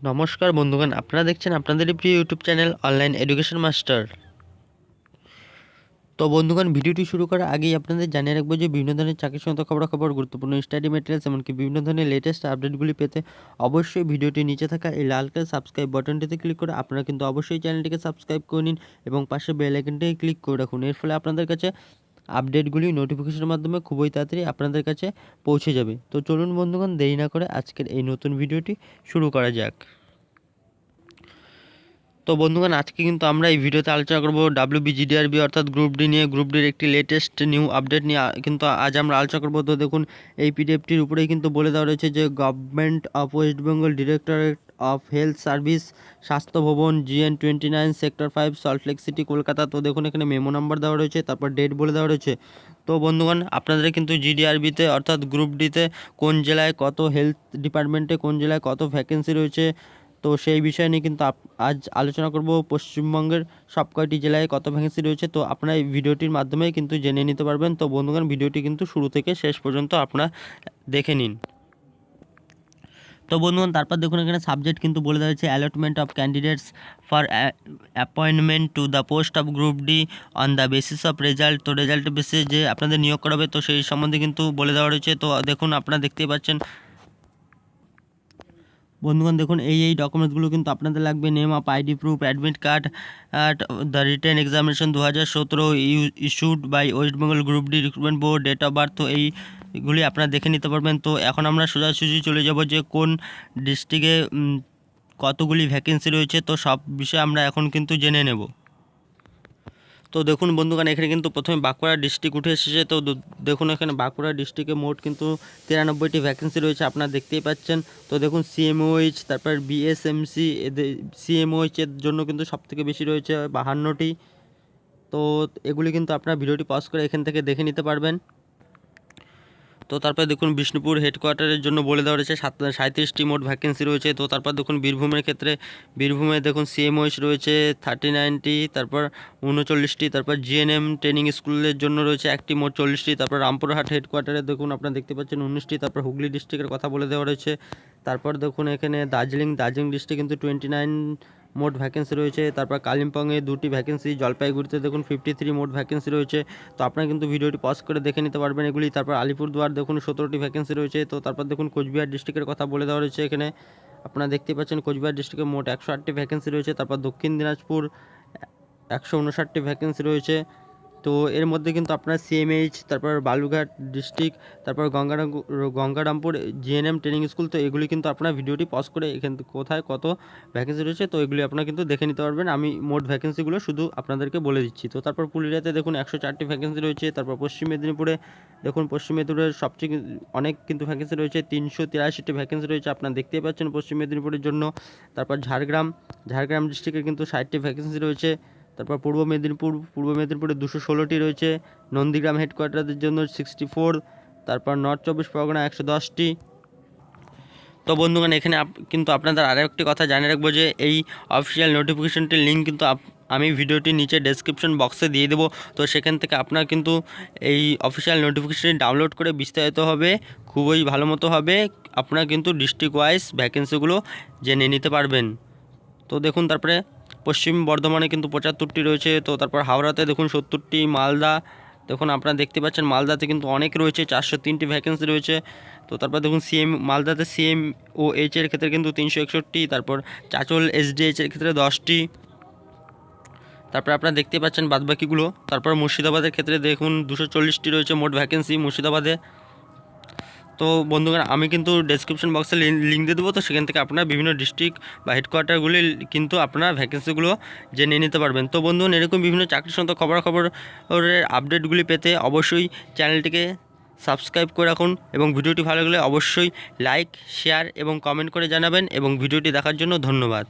নমস্কার বন্ধুগণ, আপনারা দেখছেন আপনাদেরই প্রিয় YouTube channel online education master তো বন্ধুগণ, ভিডিওটি শুরু করার আগেই আপনাদের জানিয়ে রাখব যে বিভিন্ন ধরনের চাকরির সংক্রান্ত খবরাখবর, গুরুত্বপূর্ণ স্টাডি ম্যাটেরিয়ালস এমনকি বিভিন্ন ধরনের লেটেস্ট আপডেটগুলি পেতে অবশ্যই ভিডিওটি নিচে থাকা এই লাল কালার সাবস্ক্রাইব বাটনটিতে ক্লিক করে আপনারা কিন্তু অবশ্যই চ্যানেলটিকে সাবস্ক্রাইব করে নিন এবং পাশে বেল আইকনটিকে ক্লিক করে রাখুন। এর ফলে আপনাদের কাছে আপডেটগুলি নোটিফিকেশনের মাধ্যমে খুবই তাড়াতাড়ি আপনাদের কাছে পৌঁছে যাবে। তো চলুন বন্ধুগণ, দেরি না করে আজকের এই নতুন ভিডিওটি শুরু করা যাক। তো বন্ধুগণ, আজকে কিন্তু আমরা এই ভিডিওতে আলোচনা করব ডাব্লিউ বিজিডিআরবি অর্থাৎ গ্রুপ ডি নিয়ে। গ্রুপ ডির একটি লেটেস্ট নিউ আপডেট নিয়ে, কিন্তু আজ আমরা আলোচনা করব। তো দেখুন, এই পিডিএফটির উপরেই কিন্তু বলে দেওয়া রয়েছে যে government of West Bengal directorate of health service স্বাস্থ্য ভবন GN twenty nine sector five Salt Lake city Kolkata তো দেখুন, এখানে মেমো নাম্বার দেওয়া রয়েছে, তারপর ডেট বলে দেওয়া রয়েছে। তো বন্ধুগণ, আপনাদের কিন্তু জিডিআরবিতে অর্থাৎ গ্রুপ ডিতে কোন জেলায় কত হেলথ ডিপার্টমেন্টে কোন জেলায় কত ভ্যাকেন্সি রয়েছে তো সেই বিষয় নিয়ে কিন্তু আজ আলোচনা করব পশ্চিমবঙ্গের সব কয়টি জেলায় কত ভ্যাকেন্সি রয়েছে। তো আপনারা এই ভিডিওটির মাধ্যমে কিন্তু জেনে নিতে পারবেন। তো বন্ধুগণ, ভিডিওটি কিন্তু শুরু থেকে শেষ পর্যন্ত আপনারা দেখে নিন। তো বন্ধুগণ, তারপর দেখুন, এখানে সাবজেক্ট কিন্তু বলে দেওয়া হয়েছে allotment of candidates for appointment to the post of group D on the basis of result তো রেজাল্টের বেসিসে যে আপনাদের নিয়োগ করাবে তো সেই সম্বন্ধে কিন্তু বলে দেওয়া রয়েছে। তো দেখুন, আপনারা দেখতেই পাচ্ছেন বন্ধুগণ, দেখুন, এই এই ডকুমেন্টসগুলো কিন্তু আপনাদের লাগবে। Name up ID proof admit card the return examination দু হাজার সতেরো issued by West Bengal group D recruitment board date of birth তো এইগুলি আপনারা দেখে নিতে পারবেন। তো এখন আমরা সোজাসুজি চলে যাব যে কোন ডিস্ট্রিক্টে কতগুলি ভ্যাকেন্সি রয়েছে। তো সব বিষয়ে আমরা এখন কিন্তু জেনে নেব। তো দেখুন বন্ধুগণ, এখানে কিন্তু প্রথমে বাঁকুড়া ডিস্ট্রিক্ট উঠে এসেছে। তো দেখুন এখানে বাঁকুড়া ডিস্ট্রিক্টে মোট কিন্তু তিরানব্বইটি ভ্যাকেন্সি রয়েছে, আপনারা দেখতেই পাচ্ছেন। তো দেখুন সিএমওএইচ তারপর বিএসএমসি এদের সিএমওএইচ এর জন্য কিন্তু সবথেকে বেশি রয়েছে বাহান্নটি। তো এগুলি কিন্তু আপনারা ভিডিওটি পজ করে এখান থেকে দেখে নিতে পারবেন। তো তারপরে দেখুন বিষ্ণুপুর হেডকোয়ার্টারের জন্য বলে দেওয়া রয়েছে, সাত সাঁত্রিশটি মোট ভ্যাকেন্সি রয়েছে। তো তারপর দেখুন বীরভূমের ক্ষেত্রে, বীরভূমে দেখুন সিএমওএস রয়েছে থার্টি নাইনটি তারপর উনচল্লিশটি, তারপর জিএনএম ট্রেনিং স্কুলের জন্য রয়েছে একটি, মোট চল্লিশটি, তারপর রামপুরহাট হেডকোয়ার্টারে দেখুন আপনারা দেখতে পাচ্ছেন উনিশটি, তারপর হুগলি ডিস্ট্রিক্টের কথা বলে দেওয়া রয়েছে। তারপর দেখুন এখানে দার্জিলিং দার্জিলিং ডিস্ট্রিক্ট কিন্তু টোয়েন্টি নাইন মোট ভ্যাকেন্সি রয়েছে। তারপর কালিম্পংয়ে দুটি ভ্যাকেন্সি জলপাইগুড়িতে দেখুন ফিফটি থ্রি মোট ভ্যাকেন্সি রয়েছে। তো আপনারা কিন্তু ভিডিওটি পজ করে দেখে নিতে পারবেন এগুলি। তারপর আলিপুরদুয়ার দেখুন সতেরোটি ভ্যাকেন্সি রয়েছে। তো তারপর দেখুন কোচবিহার ডিস্ট্রিক্টের কথা বলে দেওয়া রয়েছে এখানে। আপনারা দেখতে পাচ্ছেন কোচবিহার ডিস্ট্রিক্টে মোট একশো আটটি ভ্যাকেন্সি রয়েছে। তারপর দক্ষিণ দিনাজপুর একশো উনষাটটি ভ্যাকেন্সি রয়েছে। তো এর মধ্যে কিন্তু আপনার সিএমএইচ তারপর বালুঘাট ডিস্ট্রিক্ট, তারপর Gangaram, Gangarampur GNM training school তো এগুলি কিন্তু আপনার ভিডিওটি পজ করে এখান কোথায় কত ভ্যাকেন্সি রয়েছে, তো এগুলি আপনারা কিন্তু দেখে নিতে পারবেন। আমি মোট ভ্যাকেন্সিগুলো শুধু আপনাদেরকে বলে দিচ্ছি। তো তারপর পুরুলিয়াতে দেখুন একশো চারটি ভ্যাকেন্সি রয়েছে, তারপর পশ্চিম মেদিনীপুরে দেখুন পশ্চিম মেদিনীপুরের সবচেয়ে অনেক কিন্তু ভ্যাকেন্সি রয়েছে, তিনশো তিরাশিটি ভ্যাকেন্সি রয়েছে আপনারা দেখতেই পাচ্ছেন পশ্চিম মেদিনীপুরের জন্য। তারপর ঝাড়গ্রাম ঝাড়গ্রাম ডিস্ট্রিক্টে কিন্তু ষাটটি ভ্যাকেন্সি রয়েছে। তারপর পূর্ব মেদিনীপুর, পূর্ব মেদিনীপুরে দুশো ষোলোটি রয়েছে, নন্দীগ্রাম হেডকোয়ার্টারের জন্য সিক্সটি ফোর তারপর নর্থ চব্বিশ পরগনা একশো দশটি। তো বন্ধুগণ, এখানে কিন্তু আপনাদের আরও একটি কথা জানিয়ে রাখব যে এই অফিসিয়াল নোটিফিকেশনটির লিঙ্ক কিন্তু আমি ভিডিওটির নিচে ডেসক্রিপশন বক্সে দিয়ে দেবো। তো সেখান থেকে আপনারা কিন্তু এই অফিসিয়াল নোটিফিকেশনটি ডাউনলোড করে বিস্তারিত হবে, খুবই ভালো মতো হবে। আপনারা কিন্তু ডিস্ট্রিক্ট ওয়াইজ ভ্যাকেন্সিগুলো জেনে নিতে পারবেন। তো দেখুন, তারপরে পশ্চিম বর্ধমানে কিন্তু পঁচাত্তরটি রয়েছে। তো তারপর হাওড়াতে দেখুন সত্তরটি, মালদা, দেখুন আপনারা দেখতে পাচ্ছেন মালদাতে কিন্তু অনেক রয়েছে, চারশো তিনটি ভ্যাকেন্সি রয়েছে। তো তারপর দেখুন সিএম মালদাতে সিএম ও এইচ এর ক্ষেত্রে কিন্তু তিনশো একষট্টি, তারপর চাচল এসডিএইচ এর ক্ষেত্রে দশটি। তারপর আপনারা দেখতে পাচ্ছেন বাদবাকিগুলো। তারপর মুর্শিদাবাদের ক্ষেত্রে দেখুন দুশো চল্লিশটি রয়েছে মোট ভ্যাকেন্সি মুর্শিদাবাদে। তো বন্ধুগণ, আমি কিন্তু ডেসক্রিপশন বক্সে লিঙ্ক দিয়ে দেবো। তো সেখান থেকে আপনারা বিভিন্ন ডিস্ট্রিক্ট বা হেডকোয়ার্টারগুলি কিন্তু আপনারা ভ্যাকেন্সিগুলো জেনে নিতে পারবেন। তো বন্ধুগণ, এরকম বিভিন্ন চাকরির সঙ্গে খবরাখবরের আপডেটগুলি পেতে অবশ্যই চ্যানেলটিকে সাবস্ক্রাইব করে রাখুন এবং ভিডিওটি ভালো লাগলে অবশ্যই লাইক শেয়ার এবং কমেন্ট করে জানাবেন এবং ভিডিওটি দেখার জন্য ধন্যবাদ।